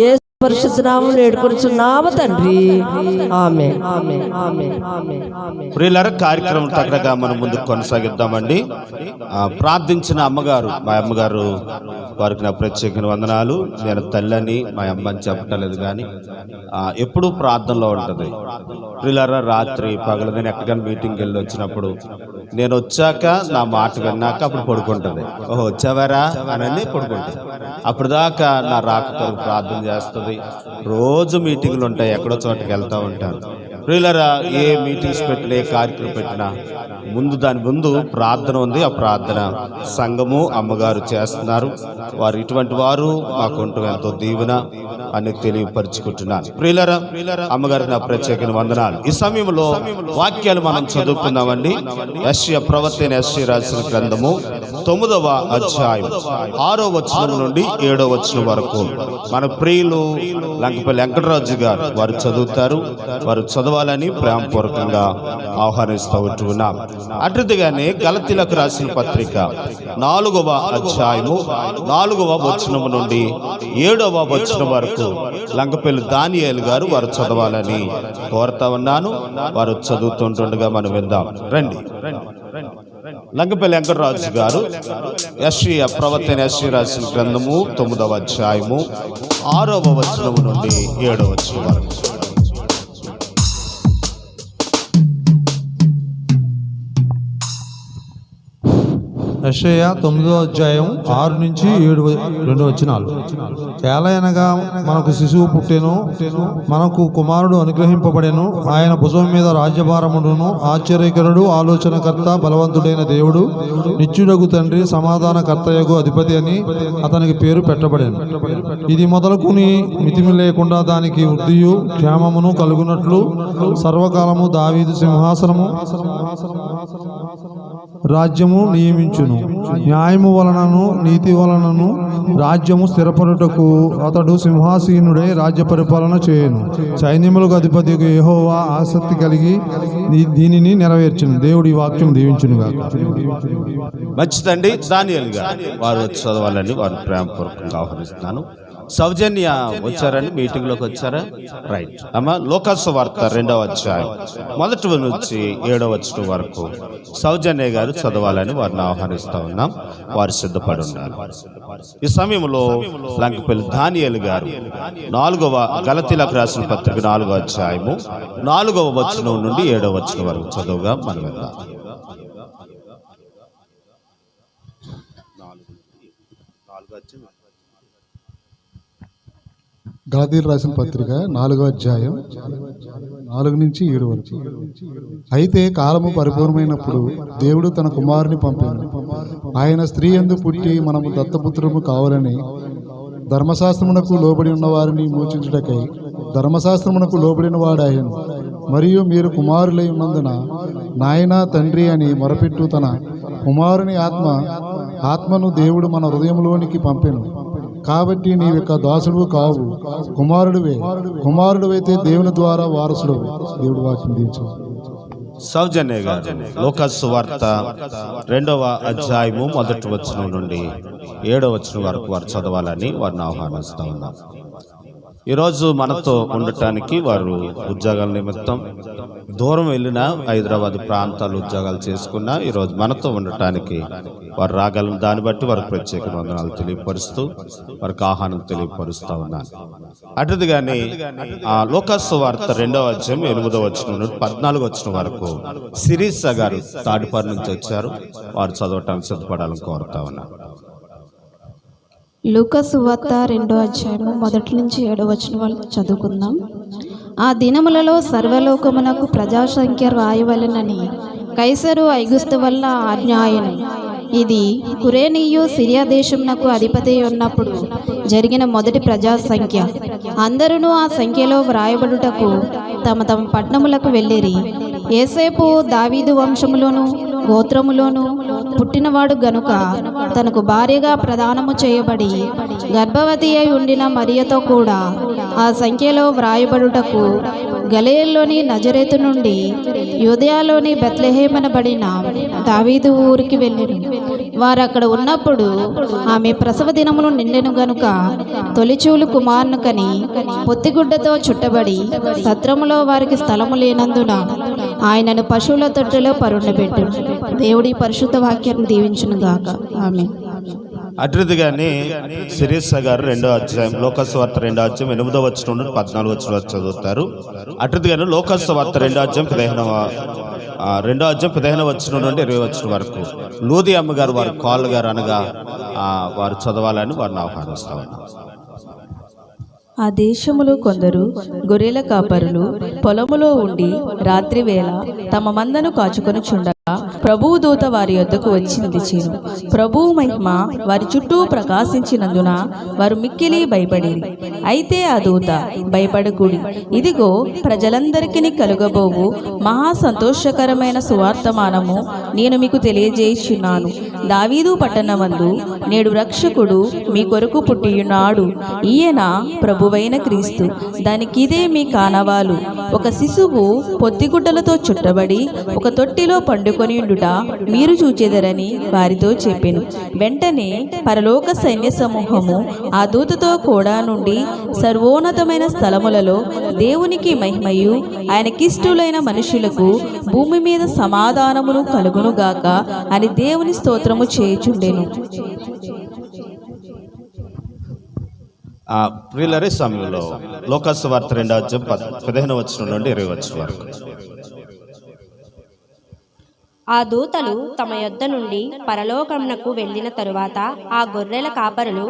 ఏ పరిశుద్ధ నామం ఏడుకొనిచున్నాము తండ్రి. ఆమె ప్రియులర కార్యక్రమం తగ్గగా మనం ముందుకు కొనసాగిద్దామండి. ఆ, ప్రార్థించిన అమ్మగారు మా అమ్మగారు వారికి నా ప్రత్యేక వందనాలు. నేను తల్లని మా అమ్మ అని చెప్పటలేదు కానీ ఆ, ఎప్పుడూ ప్రార్థనలో ఉంటుంది. ప్రియులర రాత్రి పగలు నేను ఎక్కడికైనా మీటింగ్కి వెళ్ళి వచ్చినప్పుడు నేను వచ్చాక నా మాట విన్నాక అప్పుడు పడుకుంటుంది. ఓహో వచ్చావారా? అని పడుకుంటుంది. అప్పుడు దాకా నా రాక ప్రార్థన చేస్తుంది. రోజు మీటింగ్లు ఉంటాయి ఎక్కడో చోటకి వెళ్తూ ఉంటాను ప్రియులరా ఏ మీటింగ్స్ పెట్టినా ఏ కార్యక్రమం పెట్టినా ముందు దాని ముందు ప్రార్థన ఉంది ఆ ప్రార్థన సంఘము అమ్మగారు చేస్తున్నారు. వారు ఇటువంటి వారు మాకుంటూ ఎంతో దీవెన అని తెలియపరుచుకుంటున్నాను. ప్రియులరా అమ్మగారికి నా ప్రత్యేక వందనాలు. ఈ సమయంలో వాక్యాలు మనం చదువుకుందామండి. యశ్య ప్రవర్తన యశ్య రాసిన గ్రంథము తొమ్మిదవ అధ్యాయం ఆరో వచనం నుండి ఏడో వచనం వరకు. మన ప్రియులు లంకపల్లి వెంకటరాజు గారు వారు చదువుతారు. వారు చదవాలని ప్రేమపూర్వకంగా ఆహ్వానిస్తూ ఉంటున్నాం. అటుదిగానే గలతీలకు రాసిన పత్రిక నాలుగవ అధ్యాయము నాలుగవ వచనం నుండి ఏడవ వచనం వరకు లంకపల్లి దానియాలు గారు వారు చదవాలని కోరుతా ఉన్నాను. వారు చదువుతుంటుండగా మనం విందాం. రండి. లంకపల్లి వెంకటరాజు గారు యశ్వి ప్రవర్తన యశ్వి రాసిన గ్రంథము తొమ్మిదవ అధ్యాయము ఆరవ వచనము నుండి ఏడవ వచనం వరకు. యషయ తొమ్మిదో అధ్యాయం ఆరు నుంచి ఏడు రెండు వచ్చినాలు ఏలయనగా మనకు శిశువు పుట్టెను మనకు కుమారుడు అనుగ్రహింపబడెను ఆయన భుజం మీద రాజ్యభారముడును ఆశ్చర్యకరుడు ఆలోచనకర్త బలవంతుడైన దేవుడు నిత్యుడగు తండ్రి సమాధానకర్తయగు అధిపతి అని అతనికి పేరు పెట్టబడెను. ఇది మొదలుకుని మితిమి లేకుండా దానికి వృద్ధియు క్షేమమును కలుగునట్లు సర్వకాలము దావీదు సింహాసనము రాజ్యము నియమించును. న్యాయము వలనను నీతి వలనను రాజ్యము స్థిరపడుటకు అతడు సింహాసీనుడై రాజ్య పరిపాలన చేయను. సైన్యములకు అధిపతి యెహోవా ఆసక్తి కలిగి దీనిని నెరవేర్చును. దేవుడి వాక్యం దీవించునుగా మంచిదండి వారు చదవాలని వారు ప్రేమపూర్వకంగా ఆహ్వానిస్తున్నాను. సౌజన్య వచ్చారండి మీటింగ్లోకి వచ్చారా? రైట్ అమ్మ లోకాసు వార్త రెండవ అధ్యాయం. మొదటి నుంచి ఏడవ వచ్చిన వరకు సౌజన్య గారు చదవాలని వారిని ఆహ్వానిస్తా ఉన్నాం. వారు సిద్ధపడి ఉన్నారు. ఈ సమయంలో లంకపల్లి దానియేలు గారు నాలుగవ గలతీలకు రాసిన పత్రిక నాలుగవ అధ్యాయము. నాలుగవ వచనం నుండి ఏడవ వచనం వరకు చదువుగా మనం గలతీలు రాసిన పత్రిక నాలుగో అధ్యాయం నాలుగు నుంచి ఏడు వరకు. అయితే కాలము పరిపూర్ణమైనప్పుడు దేవుడు తన కుమారుని పంపాడు ఆయన స్త్రీ ఎందు పుట్టి మనము దత్తపుత్రము కావాలని ధర్మశాస్త్రమునకు లోబడి ఉన్న వారిని మోచించుటకై ధర్మశాస్త్రమునకు లోబడిన వాడు ఆయన మరియు మీరు కుమారులై ఉన్నందున నాయన తండ్రి అని మొరపెట్టు తన కుమారుని ఆత్మ ఆత్మను దేవుడు మన హృదయంలోనికి పంపెను. కాబట్టి నీ యొక్క దాసుడు కావు. కుమారుడువే. కుమారుడువైతే దేవుని ద్వారా వారసుడు దేవుడు వాక్యం దీవించు. సౌజన్య లోకస్ వార్త రెండవ అధ్యాయము మొదటి వచనం నుండి ఏడవ వచనం వరకు వారు చదవాలని వారిని ఆహ్వానిస్తా ఉన్నాం. ఈరోజు మనతో ఉండటానికి వారు ఉద్యోగాల నిమిత్తం దూరం వెళ్ళిన హైదరాబాద్ ప్రాంతాలు ఉద్యోగాలు చేసుకున్నా ఈరోజు మనతో ఉండటానికి వారు రాగలను దాన్ని బట్టి వారికి ప్రత్యేక వందనాలు తెలియపరుస్తూ వారికి ఆహ్వానం తెలియపరుస్తూ ఉన్నాను. కానీ ఆ లోకాసు వార్త రెండవ అధ్యాయం ఎనిమిదవ వచ్చిన నుండి పద్నాలుగు వచ్చిన వరకు సిరీస గారు తాడిపారు నుంచి వచ్చారు. వారు చదవటానికి సిద్ధపడాలని కోరుతా ఉన్నాను లూకసు వార్త రెండో అధ్యాయము మొదటి నుంచి ఏడో వచ్చిన వాళ్ళు చదువుకుందాం. ఆ దినములలో సర్వలోకమునకు ప్రజాసంఖ్య రాయవలెనని కైసరు ఐగుస్తు వల్ల ఆజ్ఞాయను. ఇది కురేనియు సిరియా దేశమునకు అధిపతి ఉన్నప్పుడు జరిగిన మొదటి ప్రజాసంఖ్య. అందరూ ఆ సంఖ్యలో వ్రాయబడుటకు తమ తమ పట్టణములకు వెళ్ళిరి. ఏసేపు దావీదు వంశములోను గోత్రములోను పుట్టినవాడు గనుక తనకు భార్యగా ప్రదానము చేయబడి గర్భవతి అయి ఉండిన మరియతో కూడా ఆ సంఖ్యలో వ్రాయబడుటకు గలేయల్లోని నజరేతు నుండి యూదయాలోని బెత్లెహేమనబడిన దావీదు ఊరికి వెళ్ళిను. వారు అక్కడ ఉన్నప్పుడు ఆమె ప్రసవ దినములు నిండెను గనుక తొలిచూలు కుమారును కని పొత్తిగుడ్డతో చుట్టబడి సత్రములో వారికి స్థలము లేనందున ఆయనను పశువుల తొట్టెలో పరుండబెట్టు. దేవుడి పరిశుద్ధ వాక్యాన్ని దీవించును గాక. ఆమె అటుదిగానే శిరీష గారు రెండో అధ్యాయం లోకస్వార్త రెండో అధ్యాయం ఎనిమిదో వచ్చిన నుండి పద్నాలుగు వచ్చిన వరకు చదువుతారు. అటుదిగానే లోకస్వార్త రెండో అధ్యాయం పదిహేనవ రెండో అధ్యాయం పదిహేను వచ్చిన నుండి ఇరవై వచ్చిన వరకు. లూది అమ్మగారు వారి కాల్ గారు అనగా వారు చదవాలని వారిని ఆహ్వానిస్తా ఉన్నారు ఆ దేశములో కొందరు గొర్రెల కాపరులు పొలములో ఉండి రాత్రివేళ తమ మందను కాచుకొని చుండగా ప్రభువు దూత వారి యొద్దకు వచ్చింది చేను ప్రభువు మహిమ వారి చుట్టూ ప్రకాశించినందున వారు మిక్కిలి భయపడి అయితే ఆ దూత భయపడకుడి. ఇదిగో ప్రజలందరికీ కలుగబోవు మహా సంతోషకరమైన సువార్తమానము నేను మీకు తెలియజేయుచున్నాను. దావీదు పట్టణమందు నేడు రక్షకుడు మీ కొరకు పుట్టియున్నాడు. ఈయన ప్రభువైన క్రీస్తు. దానికిదే మీ కానవాలు. ఒక శిశువు పొత్తిగుడ్డలతో చుట్టబడి ఒక తొట్టిలో పండుకొనియుండుట మీరు చూచెదరని వారితో చెప్పాను. వెంటనే పరలోక సైన్య సమూహము ఆ దూతతో కూడా నుండి సర్వోన్నతమైన స్థలములలో దేవునికి మహిమయు ఆయనకిష్టులైన మనుషులకు భూమి మీద సమాధానమును కలుగునుగాక అని దేవుని స్తోత్రము చేయుచుండెను. ఆ ప్రియులరే సమయంలో లోకస్వార్త రెండో అధ్యాయం పదిహేను వచ్చిన నుండి ఇరవై వచ్చిన వరకు. ఆ దూతలు తమ యొద్ద నుండి పరలోకమునకు వెళ్ళిన తరువాత ఆ గొర్రెల కాపరులు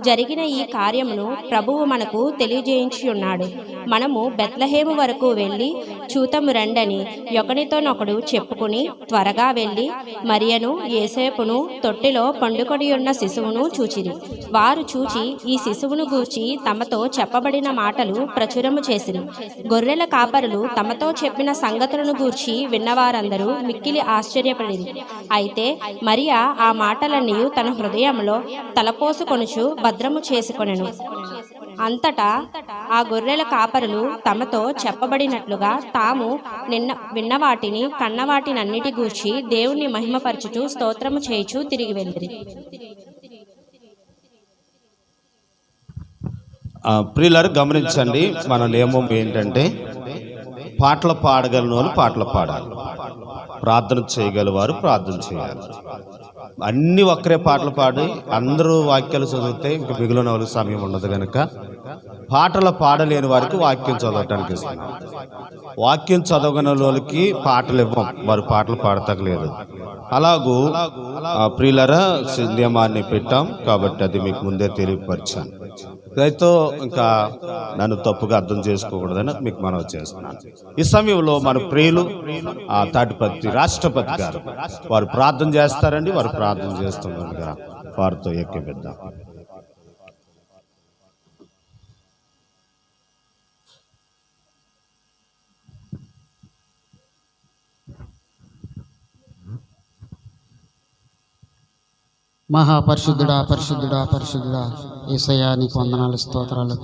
జరిగిన ఈ కార్యమును ప్రభువు మనకు తెలియజేయించి ఉన్నాడు మనము బెత్లహేము వరకు వెళ్ళి చూతము రండని ఒకనితోనొకడు చెప్పుకుని త్వరగా వెళ్ళి మరియను ఏసేపును తొట్టిలో పండుకొని ఉన్న శిశువును చూచిరి. వారు చూచి ఈ శిశువును గూర్చి తమతో చెప్పబడిన మాటలు ప్రచురము చేసిరి. గొర్రెల కాపరులు తమతో చెప్పిన సంగతులను గూర్చి విన్నవారందరూ మిక్కిలి ఆశ్చర్యపడింది. అయితే మరియా ఆ మాటలన్నీ తన హృదయంలో తలపోసుకొనుచు భద్రము చేసుకొనెను. అంతటా ఆ గొర్రెల కాపరులు తమతో చెప్పబడినట్లుగా తాము నిన్న విన్నవాటిని వాటిని కన్న గూర్చి దేవుణ్ణి మహిమపరచుచు స్తోత్రము చేయుచు తిరిగి వెళ్ళిరి. ప్రియులారు గమనించండి మన నియమం ఏంటంటే పాటలు పాడగలను వాళ్ళు పాటలు పాడాలి. ప్రార్థన చేయగలవారు ప్రార్థన చేయాలి. అన్ని ఒక్కరే పాటలు పాడి అందరూ వాక్యాలు చదివితే ఇంక మిగిలిన వాళ్ళకి సమయం ఉండదు కనుక పాటలు పాడలేని వారికి వాక్యం చదవటానికి ఇస్తున్నాం. వాక్యం చదవగల వాళ్ళకి పాటలు ఇవ్వం వారు పాటలు పాడతగలేదు అలాగూ ప్రియులరా సింధ్యమాన్ని పెట్టాం కాబట్టి అది మీకు ముందే తెలియపరిచాను. రైతు ఇంకా నన్ను తప్పుగా అర్థం చేసుకోకూడదని మీకు మనం చేస్తున్నాను. ఈ సమయంలో మన ప్రియులు ఆ తాటిపత్రి రాష్ట్రపతి గారు వారు ప్రార్థన చేస్తారండి వారు ప్రార్థన చేస్తుండగా వారితో ఎక్కిపిద్దాం మహాపరిశుద్ధుడా పరిశుద్ధుడా పరిశుద్ధుడా. ఏసయ్యా నీకు వందనాలు స్తోత్రాలు.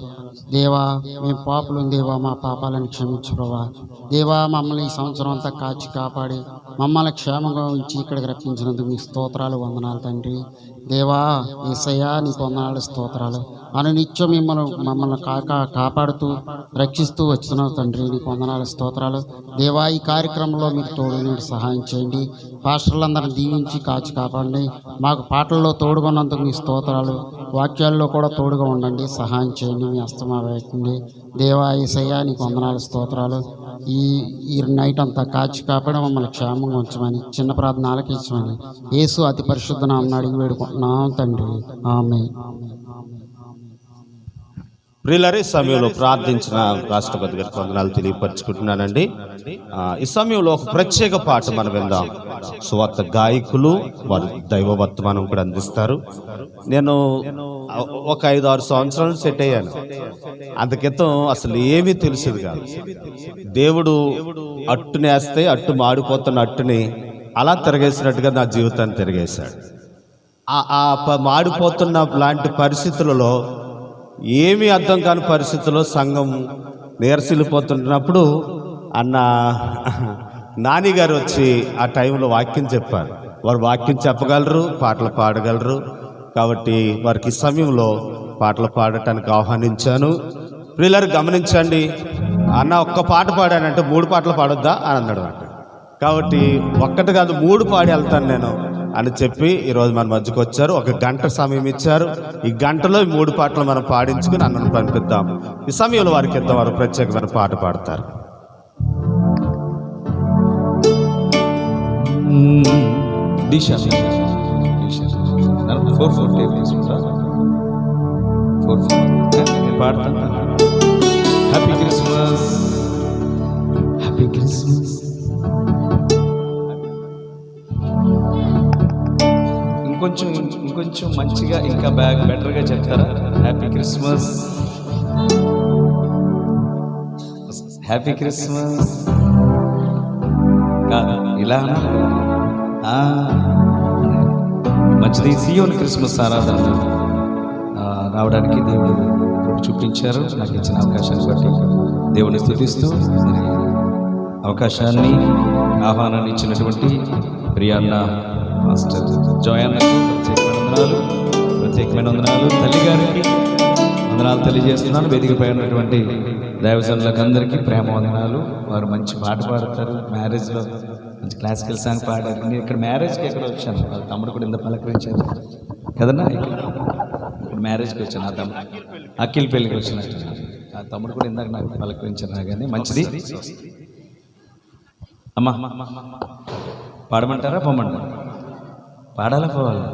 దేవా మేము పాపలు దేవా మా పాపాలను క్షమించు ప్రభా దేవా మమ్మల్ని ఈ సంవత్సరం అంతా కాచి కాపాడి మమ్మల్ని క్షేమంగా ఉంచి ఇక్కడికి రప్పించినందుకు మీ స్తోత్రాలు వందనాలు తండ్రి. దేవా ఏసయ్యా నీకు వందనాలు స్తోత్రాలు. అను నిత్యం మిమ్మల్ని మమ్మల్ని కాక కాపాడుతూ రక్షిస్తూ వచ్చినావు తండ్రి. నీకు వందనాలు స్తోత్రాలు. దేవా ఈ కార్యక్రమంలో మీకు తోడు నీడు సహాయం చేయండి. పాస్టర్లందరిని దీవించి కాచి కాపాడండి. మాకు పాటల్లో తోడుకున్నందుకు మీ స్తోత్రాలు. వాక్యాల్లో కూడా తోడుగా ఉండండి సహాయం చేయండి మీ అస్తమా వేయండి దేవా ఈసయ్యా నీకు వందనాలు స్తోత్రాలు. ఈ ఈ నైట్ అంతా కాచి కాపాడి మమ్మల్ని క్షేమంగా ఉంచమని చిన్న ప్రార్థన ఆలకించమని. యేసు అతి పరిశుద్ధ నామని అడిగి వేడుకుంటున్నాం తండ్రి. ఆమె ప్రిలరీ సమయంలో ప్రార్థించిన రాష్ట్రపతి గారికి వందనాలు తెలియపరచుకుంటున్నానండి. ఈ సమయంలో ఒక ప్రత్యేక పాట మనం విందాం. సువార్త గాయకులు వారు దైవ వర్తమానం కూడా అందిస్తారు. నేను ఒక ఐదు ఆరు సంవత్సరాలు సెట్ అయ్యాను. అంత క్రితం అసలు ఏమీ తెలిసేది కాదు. దేవుడు అట్టునేస్తే అట్టు మాడిపోతున్న అట్టుని అలా తిరగేసినట్టుగా నా జీవితాన్ని తిరిగేశాడు. ఆ- మాడిపోతున్న లాంటి పరిస్థితులలో ఏమీ అర్థం కాని పరిస్థితుల్లో సంఘం నీరసిల్లిపోతున్నప్పుడు అన్న నాని గారు వచ్చి ఆ టైంలో వాక్యం చెప్పారు. వారు వాక్యం చెప్పగలరు పాటలు పాడగలరు. కాబట్టి వారికి సమయంలో పాటలు పాడటానికి ఆహ్వానించాను. ప్రియులరు గమనించండి అన్న ఒక్క పాట పాడానంటే మూడు పాటలు పాడొద్దా అని అన్నాడు అంట కాబట్టి ఒక్కటి కాదు మూడు పాడి వెళ్తాను నేను. అని చెప్పి ఈరోజు మన మధ్యకు వచ్చారు ఒక గంట సమయం ఇచ్చారు. ఈ గంటలో ఈ మూడు పాటలు మనం పాడించుకుని అన్నను పంపిద్దాం. ఈ సమయంలో వారికి ఇద్దాం. వారు ప్రత్యేకమైన పాట పాడతారు. దిశ ఫోర్ ఫోర్ టేబుల్ తీసుకుంటా ఫోర్ ఫోర్ నేను పాడతాను హ్యాపీ క్రిస్మస్ హ్యాపీ క్రిస్మస్ ఇంకొంచెం ఇంకొంచెం మంచిగా ఇంకా బ్యాగ్ బెటర్గా చెప్తారా? హ్యాపీ క్రిస్మస్ హ్యాపీ క్రిస్మస్ ఇలా మంచిది. సియోన్ క్రిస్మస్ ఆరాధన. రావడానికి దేవుడు చూపించారు. నాకు ఇచ్చిన అవకాశాన్ని బట్టి దేవుని స్థుతిస్తూ అవకాశాన్ని ఆహ్వానాన్ని ఇచ్చినటువంటి ప్రియాన్న మాస్టర్ జోయన్నకు ప్రత్యేకమైన వందనాలు ప్రత్యేకమైన వందనాలు తల్లి గారికి. వందనాలు తెలియజేస్తున్నాను. వేదికపై ఉన్నటువంటి దైవజనులకు అందరికీ ప్రేమ వందనాలు. వారు మంచి పాట పాడతారు. మ్యారేజ్లో మంచి క్లాసికల్ సాంగ్ పాడారు. నేను ఇక్కడ మ్యారేజ్కి ఎక్కడ వచ్చాను. వాళ్ళ తమ్ముడు కూడా ఇంత పలకరించారు కదన్నా? ఇక్కడ మ్యారేజ్కి వచ్చాను. ఆ తమ్ముడు అఖిల్ పెళ్ళికి వచ్చినట్టు. ఆ తమ్ముడు కూడా ఇందాక నాకు పలకరించారు నా కానీ మంచిది. అమ్మా. పాడమంటారా? పొమ్మంటారా? పాడాలా పోవాలా?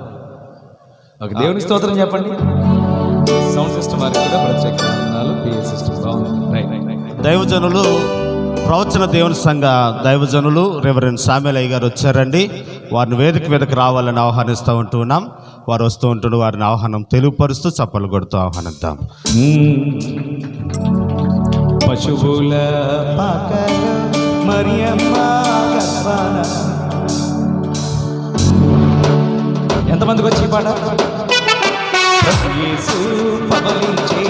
ఒక దేవుని స్తోత్రం చెప్పండి. సౌండ్ సిస్టమ్ వారికి కూడా ప్రత్యేక సిస్టమ్ బాగుంది. దైవజనులు ప్రవచన దేవుని సంఘ దైవజనులు రెవరెండ్ సామెలయ్య గారు వచ్చారండి. వారిని వేదిక మీదకి రావాలని ఆహ్వానిస్తూ ఉంటున్నాం వారు వస్తూ ఉంటున్న వారిని ఆహ్వానం తెలుగుపరుస్తూ చప్పలు కొడుతూ ఆహ్వానిద్దాం. పశువుల పాకల మరియమ్మ ఎంతమందికి వచ్చి పాట? యేసు పవలించే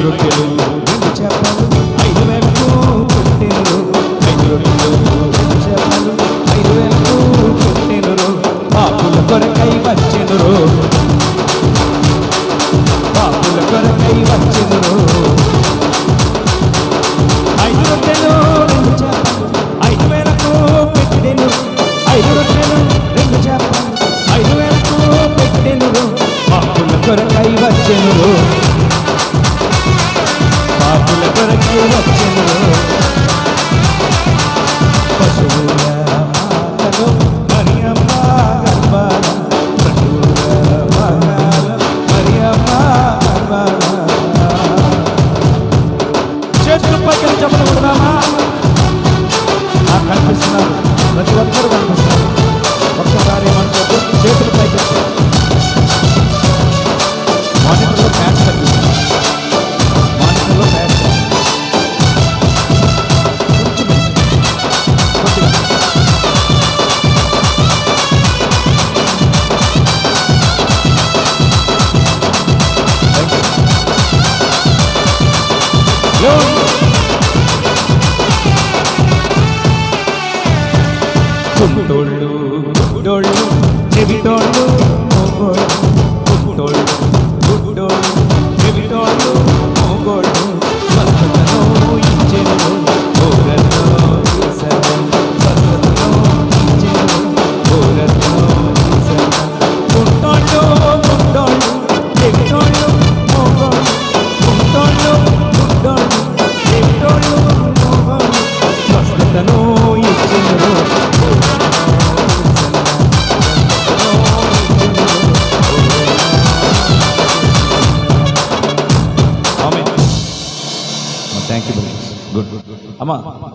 ఐదు రొట్టెలు రెండు చేపలు ఐదు వేలకు పెట్టెను ఐదు రొట్టెలు చేపలు ఐదు వేలకు పాపుల కొరకై వచ్చెను పాపుల కొరకై వచ్చెను పశువుల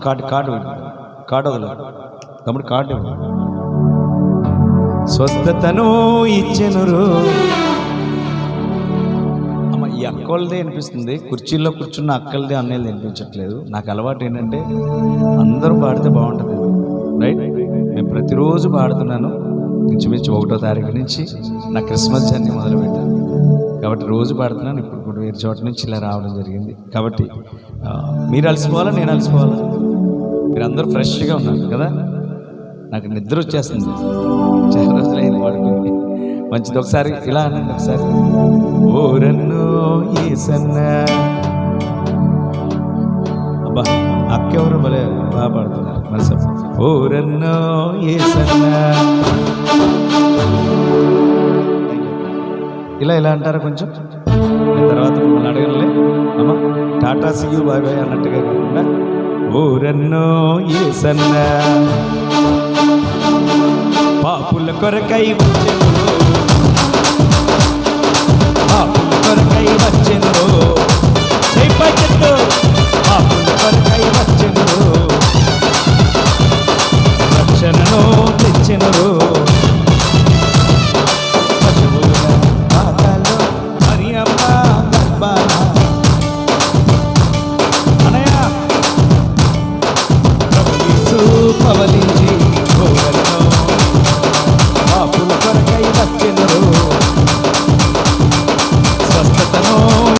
కార్డు కార్డు ఇవ్వు. కార్డు వదల తమ్ముడు కార్డు ఇవ్వు. స్వస్థతను ఇచ్చెనురు. అమ్మ ఈ అక్కలదే అనిపిస్తుంది. కుర్చీల్లో కూర్చున్న అక్కలదే అన్నయ్యది అనిపించట్లేదు. నాకు అలవాటు ఏంటంటే అందరూ పాడితే బాగుంటుంది. రైట్ నేను ప్రతిరోజు పాడుతున్నాను. ఇంచుమించు ఒకటో తారీఖు నుంచి నా క్రిస్మస్ జర్నీ మొదలుపెట్టాను కాబట్టి రోజు పాడుతున్నాను. ఇప్పుడు వేరే చోట నుంచి ఇలా రావడం జరిగింది. కాబట్టి మీరు అలసిపోవాలా నేను అలసిపోవాలా? మీరు అందరూ ఫ్రెష్గా ఉన్నారు కదా? నాకు నిద్ర వచ్చేస్తుంది. చాలా రోజులైంది పడుకుని మంచిది. ఒకసారి ఇలా అనండి ఒకసారి. ఓరన్నో ఏసన్న. అబ్బా అక్క ఎవరు భలే బాగా పాడుతున్నారు మరి ఓరన్నో ఏసన్న. ఇలా ఇలా అంటారా కొంచెం? తర్వాత మిమ్మల్ని అడగనులే. అమ్మా టాటా సియు బాగా అన్నట్టుగా ఊరన్నో ఏసన్న పాపుల కొరకై వచ్చెను